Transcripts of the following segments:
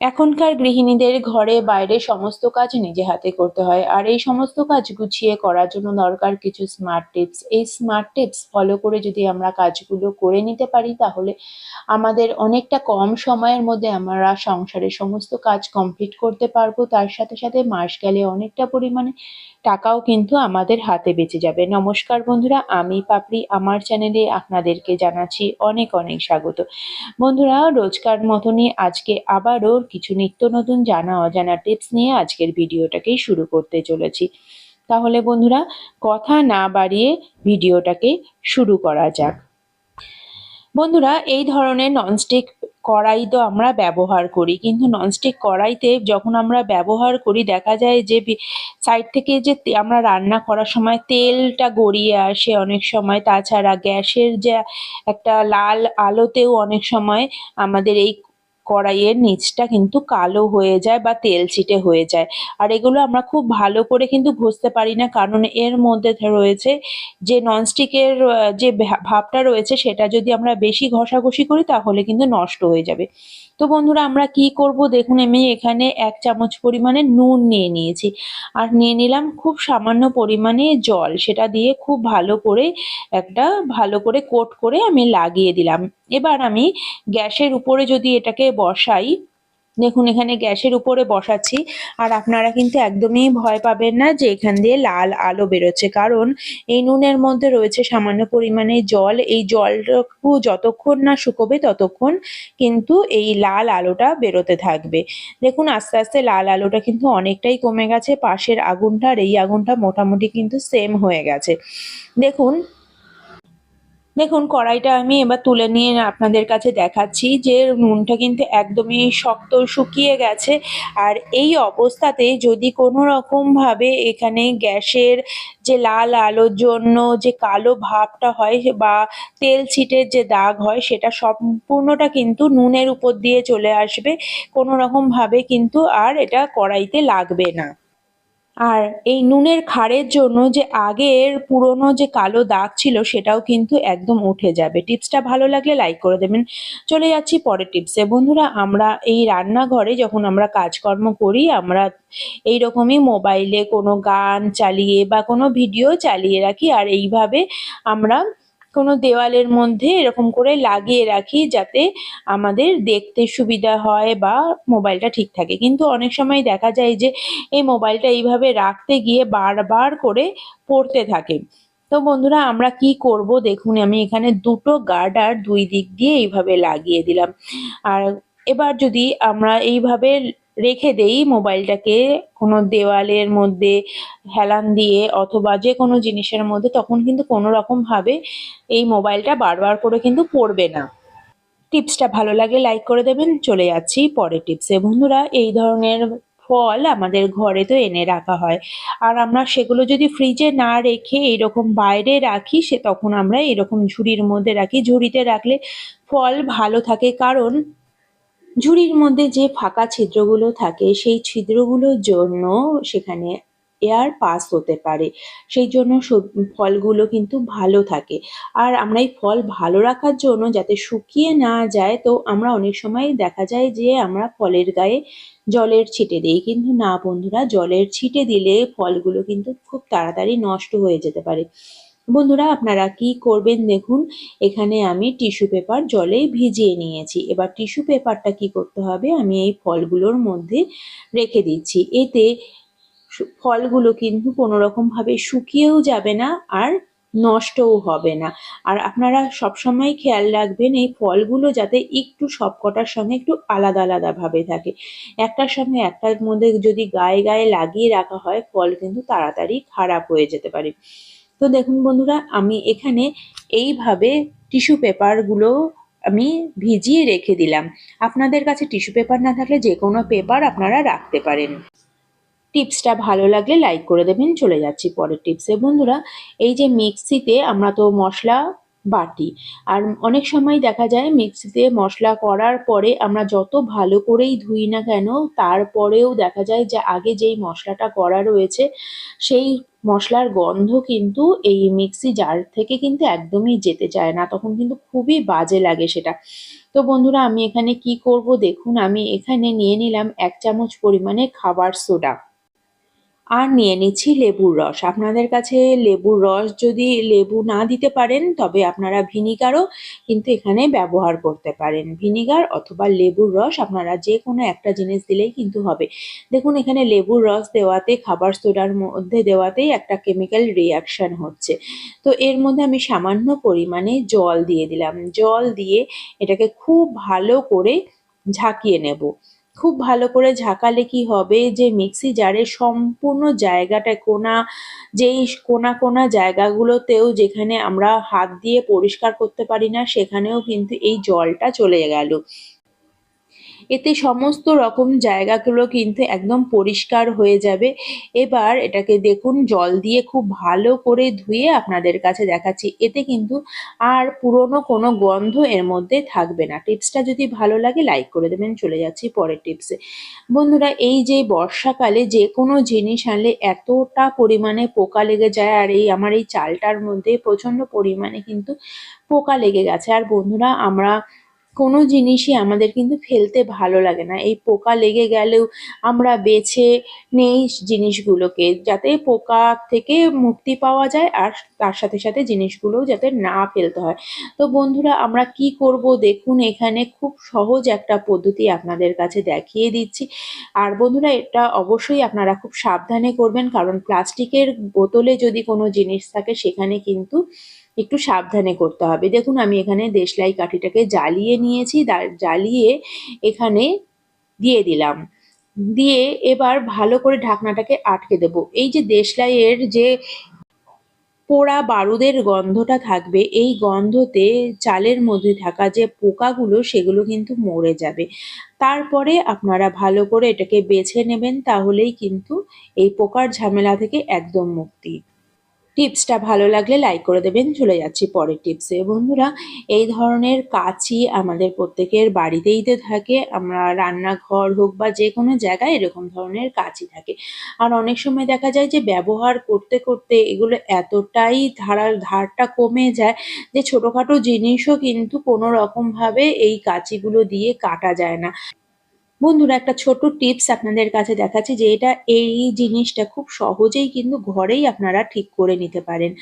এখনকার গৃহিণীদের ঘরে বাইরে সমস্ত কাজ নিজে হাতে করতে হয়, আর এই সমস্ত কাজ গুছিয়ে করার জন্য দরকার কিছু স্মার্ট টিপস এই স্মার্ট টিপস ফলো করে যদি আমরা কাজগুলো করে নিতে পারি, তাহলে আমাদের অনেকটা কম সময়ের মধ্যে আমরা সংসারের সমস্ত কাজ কমপ্লিট করতে পারব। তার সাথে সাথে মাস গেলে অনেকটা পরিমাণে টাকাও কিন্তু আমাদের হাতে বেঁচে যাবে। নমস্কার বন্ধুরা, আমি পাপড়ি। আমার চ্যানেলে আপনাদেরকে জানাচ্ছি অনেক অনেক স্বাগত। বন্ধুরা, রোজকার মতনই আজকে আবারও কিছু নিত্য নতুন জানা অজানা টিপস নিয়ে আজকের ভিডিওটাকেই শুরু করতে চলেছি। তাহলে বন্ধুরা, কথা না বাড়িয়ে ভিডিওটাকে শুরু করা যাক। বন্ধুরা, এই ধরনের ননস্টিক কড়াই তো আমরা ব্যবহার করি, কিন্তু ননস্টিক কড়াইতে যখন আমরা ব্যবহার করি, দেখা যায় যে সাইড থেকে যে আমরা রান্না করার সময় তেলটা গড়িয়ে আসে অনেক সময়, তাছাড়া গ্যাসের যে একটা লাল আলোতেও অনেক সময় আমাদের এই কড়াইয়ের নিচটা কিন্তু কালো হয়ে যায় বা তেল ছিটে হয়ে যায়। আর এগুলো আমরা খুব ভালো করে কিন্তু ঘষতে পারি না, কারণ এর মধ্যে রয়েছে যে ননস্টিকের যে ভাবটা রয়েছে সেটা যদি আমরা বেশি ঘষাঘষি করি তাহলে কিন্তু নষ্ট হয়ে যাবে। তো বন্ধুরা, আমরা কি করব? দেখুন, আমি এখানে এক চামচ পরিমাণে নুন নিয়ে নিয়েছি। আর নিয়ে নিলাম খুব সামান্য পরিমাণে জল। সেটা দিয়ে খুব ভালো করে একটা, ভালো করে কোট করে আমি লাগিয়ে দিলাম। এবার আমি গ্যাসের উপরে যদি এটাকে বসাই দেখুন, এখানে গ্যাসের উপরে বসাচ্ছি, আর আপনারা কিন্তু একদমই ভয় পাবেন না যে এখান দিয়ে লাল আলো বেরোচ্ছে। কারণ এই নুনের মধ্যে রয়েছে সামান্য পরিমাণে জল। এই জলটুকু যতক্ষণ না শুকোবে ততক্ষণ কিন্তু এই লাল আলোটা বেরোতে থাকবে। দেখুন, আস্তে আস্তে লাল আলোটা কিন্তু অনেকটাই কমে গেছে। পাশের আগুনটা আর এই আগুনটা মোটামুটি কিন্তু সেম হয়ে গেছে। দেখুন দেখুন, কড়াইটা আমি এবার তুলে নিয়ে আপনাদের কাছে দেখাচ্ছি যে নুনটা কিন্তু একদমই শক্ত শুকিয়ে গেছে। আর এই অবস্থাতে যদি কোনো রকমভাবে এখানে গ্যাসের যে লাল আলোর জন্য যে কালো ভাবটা হয় বা তেল ছিটের যে দাগ হয়, সেটা সম্পূর্ণটা কিন্তু নুনের উপর দিয়ে চলে আসবে। কোনো রকমভাবে কিন্তু আর এটা কড়াইতে লাগবে না। আর এই নুনের খাড়ের জন্য যে আগের পুরনো যে কালো দাগ ছিল, সেটাও কিন্তু একদম উঠে যাবে। টিপসটা ভালো লাগলে লাইক করে দেবেন। চলে যাচ্ছি পরের টিপসে বন্ধুরা, আমরা এই রান্নাঘরে যখন আমরা কাজকর্ম করি, আমরা এই রকমই মোবাইলে কোনো গান চালিয়ে বা কোনো ভিডিও চালিয়ে রাখি। আর এইভাবে আমরা কোনো দেওয়ালের মধ্যে এরকম করে লাগিয়ে রাখি যাতে আমাদের দেখতে সুবিধা হয় বা মোবাইলটা ঠিক থাকে। কিন্তু অনেক সময় দেখা যায় যে এই মোবাইলটা এইভাবে রাখতে গিয়ে বারবার করে পড়তে থাকে। তো বন্ধুরা, আমরা কি করব? দেখুন, আমি এখানে দুটো গার্ডার দুই দিক দিয়ে এইভাবে লাগিয়ে দিলাম। আর এবার যদি আমরা এইভাবে রেখে দেই মোবাইলটাকে কোনো দেওয়ালের মধ্যে হেলান দিয়ে অথবা যে কোনো জিনিসের মধ্যে, তখন কিন্তু কোনো রকমভাবে এই মোবাইলটা বারবার করে কিন্তু পড়বে না। টিপসটা ভালো লাগলে লাইক করে দেবেন। চলে যাচ্ছি পরের টিপসে। বন্ধুরা, এই ধরনের ফল আমাদের ঘরে তো এনে রাখা হয়। আর আমরা সেগুলো যদি ফ্রিজে না রেখে এইরকম বাইরে রাখি, সে তখন আমরা এরকম ঝুড়ির মধ্যে রাখি। ঝুড়িতে রাখলে ফল ভালো থাকে। কারণ ঝুড়ির মধ্যে যে ফাঁকা ছিদ্রগুলো থাকে, সেই ছিদ্রগুলোর জন্য সেখানে এয়ার পাস হতে পারে। সেই জন্য ফলগুলো কিন্তু ভালো থাকে। আর আমরা এই ফল ভালো রাখার জন্য যাতে শুকিয়ে না যায়, তো আমরা অনেক সময় দেখা যায় যে আমরা ফলের গায়ে জলের ছিটে দিই। কিন্তু না বন্ধুরা, জলের ছিটে দিলে ফলগুলো কিন্তু খুব তাড়াতাড়ি নষ্ট হয়ে যেতে পারে। বন্ধুরা, আপনারা কি করবেন দেখুন, এখানে আমি টিস্যু পেপার জলে ভিজিয়ে নিয়েছি। এবার টিস্যু পেপারটা কি করতে হবে, আমি এই ফলগুলোর মধ্যে রেখে দিচ্ছি। এতে ফলগুলো কিন্তু কোনো রকমভাবে শুকিয়েও যাবে না আর নষ্টও হবে না। আর আপনারা সবসময় খেয়াল রাখবেন, এই ফলগুলো যাতে একটু সবকটার সঙ্গে একটু আলাদা আলাদাভাবে থাকে। একটার সঙ্গে একটার মধ্যে যদি গায়ে গায়ে লাগিয়ে রাখা হয়, ফল কিন্তু তাড়াতাড়ি খারাপ হয়ে যেতে পারে। তো দেখুন বন্ধুরা, আমি এখানে এইভাবে টিস্যু পেপারগুলো আমি ভিজিয়ে রেখে দিলাম। আপনাদের কাছে টিস্যু পেপার না থাকলে যে কোনো পেপার আপনারা রাখতে পারেন। টিপসটা ভালো লাগলে লাইক করে দেবেন, চলে যাচ্ছি পরের টিপসে। বন্ধুরা, এই যে মিক্সিতে আমরা তো মশলা বাটি। আর অনেক সময় দেখা যায় মিক্সিতে মশলা করার পরে আমরা যত ভালো করেই ধুই না কেন, তারপরেও দেখা যায় যে আগে যেই মশলাটা করা রয়েছে, সেই মশলার গন্ধ কিন্তু এই মিক্সি জার থেকে কিন্তু একদমই যেতে চায় না। তখন কিন্তু খুবই বাজে লাগে সেটা। তো বন্ধুরা, আমি এখানে কি করব দেখুন, আমি এখানে নিয়ে নিলাম এক চামচ পরিমাণে খাবার সোডা। আর নিয়ে নিচ্ছি লেবুর রস। আপনাদের কাছে লেবুর রস যদি লেবু না দিতে পারেন, তবে আপনারা ভিনিগারও কিন্তু এখানে ব্যবহার করতে পারেন। ভিনিগার অথবা লেবুর রস আপনারা যে কোনো একটা জিনিস দিলেই কিন্তু হবে। দেখুন, এখানে লেবুর রস দেওয়াতে, খাবার সোডার মধ্যে দেওয়াতেই একটা কেমিক্যাল রিয়াকশান হচ্ছে। তো এর মধ্যে আমি সামান্য পরিমাণে জল দিয়ে দিলাম। জল দিয়ে এটাকে খুব ভালো করে ঝাঁকিয়ে নেব। খুব ভালো করে ঝাঁকালে কি হবে? যে মিক্সি জারের সম্পূর্ণ জায়গাটা কোনা, যেই কোনা কোনা জায়গাগুলোতেও যেখানে আমরা হাত দিয়ে পরিষ্কার করতে পারি না, সেখানেও কিন্তু এই জলটা চলে গেল। এতে সমস্ত রকম জায়গাগুলো কিন্তু একদম পরিষ্কার হয়ে যাবে। এবার এটাকে দেখুন, জল দিয়ে খুব ভালো করে ধুয়ে আপনাদের কাছে দেখাচ্ছি। এতে কিন্তু আর পুরনো কোনো গন্ধ এর মধ্যে থাকবে না। টিপসটা যদি ভালো লাগে, লাইক করে দেবেন। চলে যাচ্ছি পরের টিপসে। বন্ধুরা, এই যে বর্ষাকালে যে কোনো জিনিস আনলে এতটা পরিমাণে পোকা লেগে যায়, আর এই আমার এই চালটার মধ্যে প্রচণ্ড পরিমাণে কিন্তু পোকা লেগে গেছে। আর বন্ধুরা, আমরা কোনো জিনিসই আমাদের কিন্তু ফেলতে ভালো লাগে না। এই পোকা লেগে গেলেও আমরা বেছে নেই জিনিসগুলোকে, যাতে পোকা থেকে মুক্তি পাওয়া যায় আর তার সাথে সাথে জিনিসগুলোও যাতে না ফেলতে হয়। তো বন্ধুরা, আমরা কি করব দেখুন, এখানে খুব সহজ একটা পদ্ধতি আপনাদের কাছে দেখিয়ে দিচ্ছি। আর বন্ধুরা, এটা অবশ্যই আপনারা খুব সাবধানে করবেন, কারণ প্লাস্টিকের বোতলে যদি কোনো জিনিস থাকে, সেখানে কিন্তু একটু সাবধানে করতে হবে। দেখুন, আমি এখানে দেশলাই কাঠিটাকে জ্বালিয়ে নিয়েছি জ্বালিয়ে এখানে দিয়ে দিলাম। দিয়ে এবার ভালো করে ঢাকনাটাকে আটকে দেব। এই যে দেশলাইয়ের যে পোড়া বারুদের গন্ধটা থাকবে, এই গন্ধতে চালের মধ্যে থাকা যে পোকাগুলো, সেগুলো কিন্তু মরে যাবে। তারপরে আপনারা ভালো করে এটাকে বেছে নেবেন, তাহলেই কিন্তু এই পোকার ঝামেলা থেকে একদম মুক্তি। টিপসটা ভালো লাগলে লাইক করে দেবেন। চলে যাচ্ছি পরের টিপসে। বন্ধুরা, এই ধরনের কাঁচি আমাদের প্রত্যেকের বাড়িতেই তো থাকে। আমরা রান্নাঘর হোক বা যে কোনো জায়গায় এরকম ধরনের কাঁচি থাকে। আর অনেক সময় দেখা যায় যে, ব্যবহার করতে করতে এগুলো এতটাই ধারার ধারটা কমে যায় যে, ছোটোখাটো জিনিসও কিন্তু কোনো রকমভাবে এই কাঁচিগুলো দিয়ে কাটা যায় না। বন্ধুরা, একটা ছোট টিপস আপনাদের কাছে দেখাচ্ছি যে এটা, এই জিনিসটা খুব সহজেই কিন্তু ঘরেই আপনারা ঠিক করে নিতে পারেন।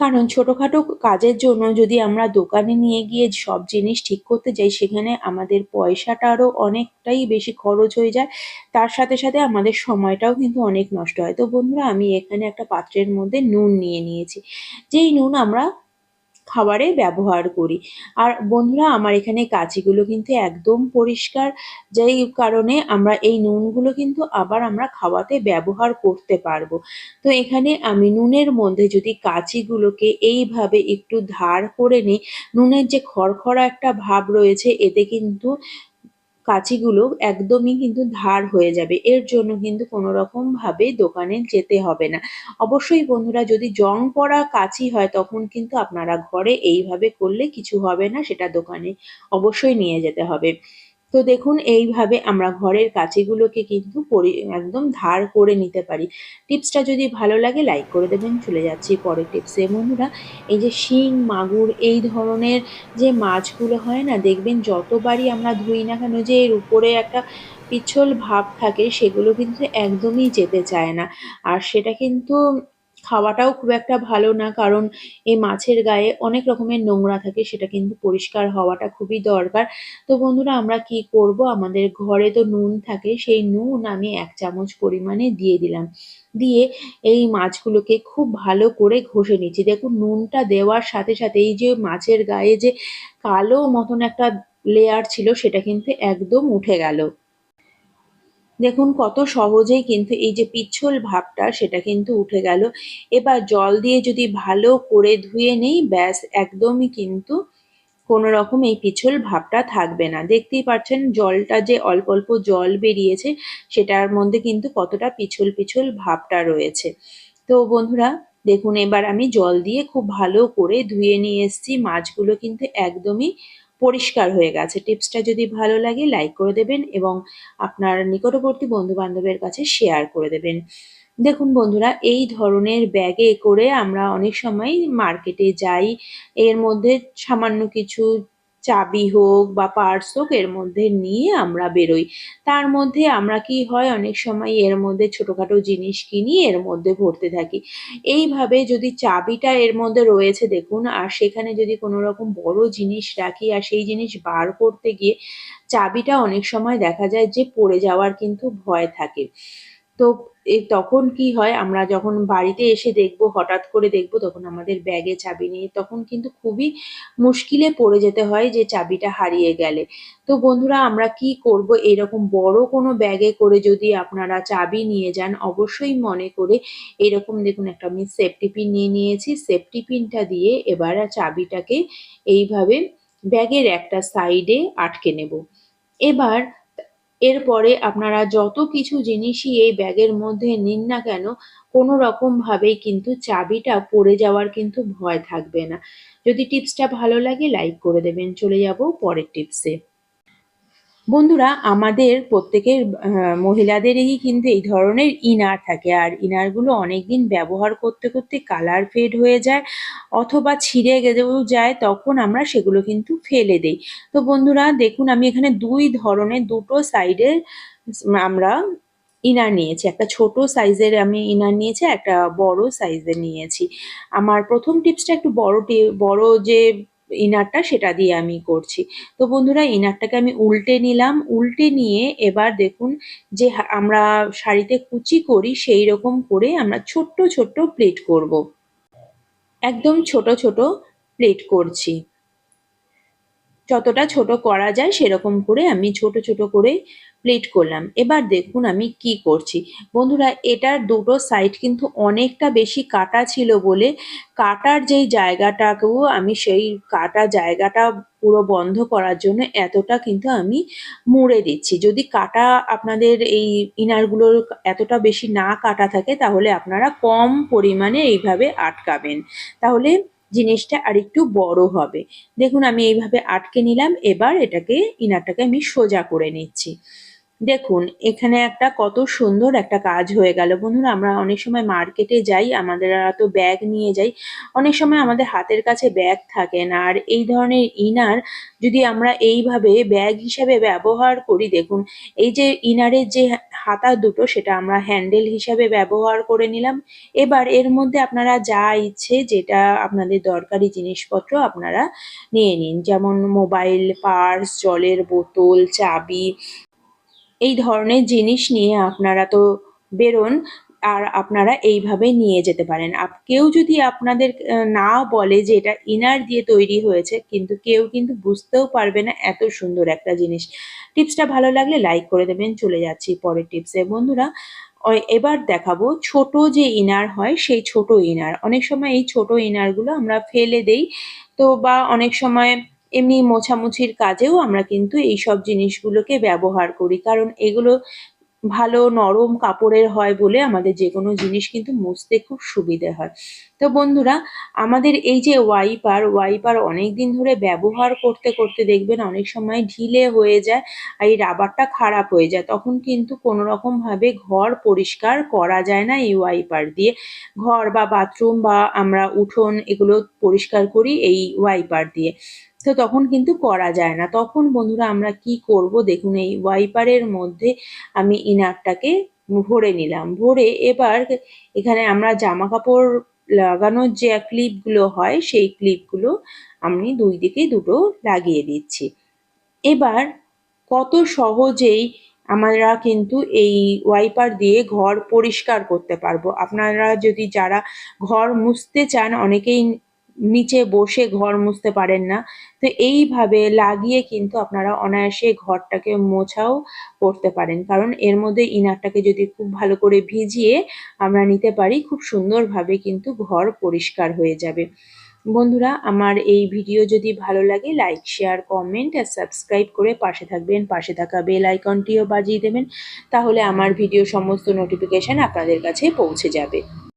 কারণ ছোটোখাটো কাজের জন্য যদি আমরা দোকানে নিয়ে গিয়ে সব জিনিস ঠিক করতে যাই, সেখানে আমাদের পয়সাটারও অনেকটাই বেশি খরচ হয়ে যায়। তার সাথে সাথে আমাদের সময়টাও কিন্তু অনেক নষ্ট হয়। তো বন্ধুরা, আমি এখানে একটা পাত্রের মধ্যে নুন নিয়ে নিয়েছি। যেই নুন আমরা খাবারে ব্যবহার করি। আর বন্ধুরা, আমার এখানে কাঁচিগুলো কিন্তু একদম পরিষ্কার। যেই কারণে আমরা এই নুনগুলো কিন্তু আবার আমরা খাওয়াতে ব্যবহার করতে পারব। তো এখানে আমি নুনের মধ্যে যদি কাঁচিগুলোকে এইভাবে একটু ধার করে নিই, নুনের যে খড়খড়া একটা ভাব রয়েছে, এতে কিন্তু কাঁচিগুলো একদমই কিন্তু ধার হয়ে যাবে। এর জন্য কিন্তু কোনো রকমভাবে দোকানে যেতে হবে না। অবশ্যই বন্ধুরা, যদি জং পড়া কাঁচি হয়, তখন কিন্তু আপনারা ঘরে এইভাবে করলে কিছু হবে না, সেটা দোকানে অবশ্যই নিয়ে যেতে হবে। তো দেখুন, এইভাবে আমরা ঘরের কাঁচিগুলোকে কিন্তু একদম ধার করে নিতে পারি। টিপসটা যদি ভালো লাগে, লাইক করে দেবেন। চলে যাচ্ছি পরের টিপসে। বন্ধুরা, এই যে শিং, মাগুর, এই ধরনের যে মাছগুলো হয় না, দেখবেন যতবারই আমরা ধুই না কেন যে এর উপরে একটা পিছল ভাব থাকে, সেগুলো কিন্তু একদমই যেতে চায় না। আর সেটা কিন্তু খাওয়াটাও খুব একটা ভালো না, কারণ এই মাছের গায়ে অনেক রকমের নোংরা থাকে, সেটা কিন্তু পরিষ্কার হওয়াটা খুবই দরকার। তো বন্ধুরা, আমরা কি করব? আমাদের ঘরে তো নুন থাকে, সেই নুন আমি এক চামচ পরিমাণে দিয়ে দিলাম। দিয়ে এই মাছগুলোকে খুব ভালো করে ঘষে নিচ্ছি। দেখুন, নুনটা দেওয়ার সাথে সাথে এই যে মাছের গায়ে যে কালো মতন একটা লেয়ার ছিল, সেটা কিন্তু একদম উঠে গেল। দেখুন, কত সহজেই কিন্তু এই যে পিচ্ছল ভাবটা সেটা কিন্তু উঠে গেল। এবার জল দিয়ে যদি ভালো করে ধুয়ে নেই, ব্যাস, একদমই কিন্তু কোনো রকম এই পিছল ভাবটা থাকবে না। দেখতেই পাচ্ছেন, জলটা যে অল্প অল্প জল বেরিয়েছে, সেটার মধ্যে কিন্তু কতটা পিছল পিছল ভাবটা রয়েছে। তো বন্ধুরা, দেখুন, এবার আমি জল দিয়ে খুব ভালো করে ধুয়ে নিয়ে এসেছি। মাছগুলো কিন্তু একদমই পরিষ্কার হয়ে গেছে। টিপসটা যদি ভালো লাগে লাইক করে দেবেন এবং আপনার নিকটবর্তী বন্ধু বান্ধবের কাছে শেয়ার করে দেবেন। দেখুন বন্ধুরা, এই ধরনের ব্যাগে করে আমরা অনেক সময় মার্কেটে যাই। এর মধ্যে সামান্য কিছু চাবি হোক বা পার্স হোক, এর মধ্যে নিয়ে আমরা বেরোই। তার মধ্যে আমরা কি হয়, অনেক সময় এর মধ্যে ছোটোখাটো জিনিস কিনি, এর মধ্যে ভরতে থাকি। এইভাবে যদি চাবিটা এর মধ্যে রয়েছে, দেখুন, আর সেখানে যদি কোনো রকম বড় জিনিস রাখি, আর সেই জিনিস বার করতে গিয়ে চাবিটা অনেক সময় দেখা যায় যে পড়ে যাওয়ার কিন্তু ভয় থাকে। তো তখন কি হয়, আমরা যখন বাড়িতে এসে দেখব, হঠাৎ করে দেখব, তখন আমাদের ব্যাগে চাবি নেই, তখন কিন্তু খুবই মুশকিলে পড়ে যেতে হয় যে চাবিটা হারিয়ে গেলে। তো বন্ধুরা, আমরা কি করব? এরকম বড় কোনো ব্যাগে করে যদি আপনারা চাবি নিয়ে যান, অবশ্যই মনে করে এরকম দেখুন, একটা আমি সেফটি পিন নিয়ে নিয়েছি। সেফটি পিনটা দিয়ে এবার চাবিটাকে এইভাবে ব্যাগের একটা সাইডে আটকে নেব। এবার এরপরে আপনারা যত কিছু জিনিসই এই ব্যাগের মধ্যে নিন না কেন, কোনো রকম ভাবেই কিন্তু চাবিটা পড়ে যাওয়ার কিন্তু ভয় থাকবে না। যদি টিপসটা ভালো লাগে লাইক করে দেবেন। চলে যাব পরের টিপসে বন্ধুরা, আমাদের প্রত্যেকের মহিলাদেরই কিন্তু এই ধরনের ইনার থাকে। আর ইনারগুলো অনেকদিন ব্যবহার করতে করতে কালার ফেড হয়ে যায় অথবা ছিঁড়ে গেলেও যায়, তখন আমরা সেগুলো কিন্তু ফেলে দেই। তো বন্ধুরা, দেখুন, আমি এখানে দুই ধরনের, দুটো সাইডের আমরা ইনার নিয়েছি। একটা ছোট সাইজের আমি ইনার নিয়েছি একটা বড় সাইজের নিয়েছি। আমার প্রথম টিপসটা একটু বড় বড় যে ইনারটা সেটা দিয়ে আমি করছি। তো বন্ধুরা, ইনারটাকে আমি উল্টে নিলাম। উল্টে নিয়ে এবার দেখুন যে আমরা শাড়িতে কুচি করি সেই রকম করে আমরা ছোট্ট ছোট্ট প্লেট করব। একদম ছোট ছোট প্লেট করছি। যতটা ছোট করা যায় সেরকম করে আমি ছোট ছোট করে প্লেট করলাম। এবার দেখুন আমি কি করছি। বন্ধুরা, এটার দুটো সাইড কিন্তু অনেকটা বেশি কাটা ছিল বলে কাটার যেই জায়গাটাকেও আমি সেই কাটা জায়গাটা পুরো বন্ধ করার জন্য এতটা কিন্তু আমি মুড়ে দিচ্ছি। যদি কাটা আপনাদের এই ইনারগুলোর এতটা বেশি না কাটা থাকে, তাহলে আপনারা কম পরিমাণে এইভাবে আটকাবেন। তাহলে জিনিসটা আরেকটু বড় হবে। দেখুন আমি এইভাবে আটকে নিলাম, এবার এটাকে ইনারটাকে আমি সোজা করে নিচ্ছি। দেখুন, এখানে একটা কত সুন্দর একটা কাজ হয়ে গেল। বন্ধুরা, আমরা অনেক সময় মার্কেটে যাই, আমাদের তো ব্যাগ নিয়ে যাই। অনেক সময় আমাদের হাতের কাছে ব্যাগ থাকে না। আর এই ধরনের ইনার যদি আমরা এইভাবে ব্যাগ হিসাবে ব্যবহার করি, দেখুন, এই যে ইনারের যে হাতা দুটো, সেটা আমরা হ্যান্ডেল হিসাবে ব্যবহার করে নিলাম। এবার এর মধ্যে আপনারা যা ইচ্ছে যেটা আপনাদের দরকারি জিনিসপত্র আপনারা নিয়ে নিন। যেমন মোবাইল, পার্স, জলের বোতল, চাবি এই ধরনের জিনিস নিয়ে আপনারা তো বেরোন আর আপনারা এইভাবে নিয়ে যেতে পারেন। কেউ যদি আপনাদের না বলে যে এটা ইনার দিয়ে তৈরি হয়েছে, কিন্তু কেউ কিন্তু বুঝতেও পারবে না এত সুন্দর একটা জিনিস। টিপসটা ভালো লাগলে লাইক করে দেবেন, চলে যাচ্ছি পরের টিপসে। বন্ধুরা এবার দেখাবো ছোট যে ইনার হয় সেই ছোট ইনার। অনেক সময় এই ছোট ইনারগুলো আমরা ফেলে দেই, তো বা অনেক সময় এমনি মোছামুছির কাজেও আমরা কিন্তু এই সব জিনিসগুলোকে ব্যবহার করি। কারণ এগুলো ভালো নরম কাপড়ের হয় বলে আমাদের যে কোনো জিনিস কিন্তু মুছতে খুব সুবিধে হয়। তো বন্ধুরা, আমাদের এই যে ওয়াইপার ওয়াইপার অনেক দিন ধরে ব্যবহার করতে করতে দেখবেন অনেক সময় ঢিলে হয়ে যায় আর এই রাবারটা খারাপ হয়ে যায়। তখন কিন্তু কোনো রকম ভাবে ঘর পরিষ্কার করা যায় না এই ওয়াইপার দিয়ে। ঘর বা বাথরুম বা আমরা উঠোন এগুলো পরিষ্কার করি এই ওয়াইপার দিয়ে। তো তখন কিন্তু করা যায় না। তখন বন্ধুরা আমরা কি করব? দেখুন, এই ওয়াইপারের মধ্যে আমি ইনারটাকে ভরে নিলাম। ভরে এবার এখানে আমরা জামা কাপড় লাগানোর যে ক্লিপগুলো হয়, সেই ক্লিপগুলো আমি দুই দিকে দুটো লাগিয়ে দিচ্ছি। এবার কত সহজেই আমরা কিন্তু এই ওয়াইপার দিয়ে ঘর পরিষ্কার করতে পারব। আপনারা যদি যারা ঘর মুছতে চান, অনেকেই নিচে বসে ঘর মুছতে পারেন না। তো এইভাবে লাগিয়ে কিন্তু আপনারা অনায়াসে ঘরটাকে মোছাও করতে পারেন। কারণ এর মধ্যে ইনারটাকে যদি খুব ভালো করে ভিজিয়ে আমরা নিতে পারি, খুব সুন্দরভাবে কিন্তু ঘর পরিষ্কার হয়ে যাবে। বন্ধুরা, আমার এই ভিডিও যদি ভালো লাগে, লাইক, শেয়ার, কমেন্ট আর সাবস্ক্রাইব করে পাশে থাকবেন। পাশে থাকা বেল আইকনটিও বাজিয়ে দেবেন। তাহলে আমার ভিডিও সমস্ত নোটিফিকেশন আপনাদের কাছে পৌঁছে যাবে।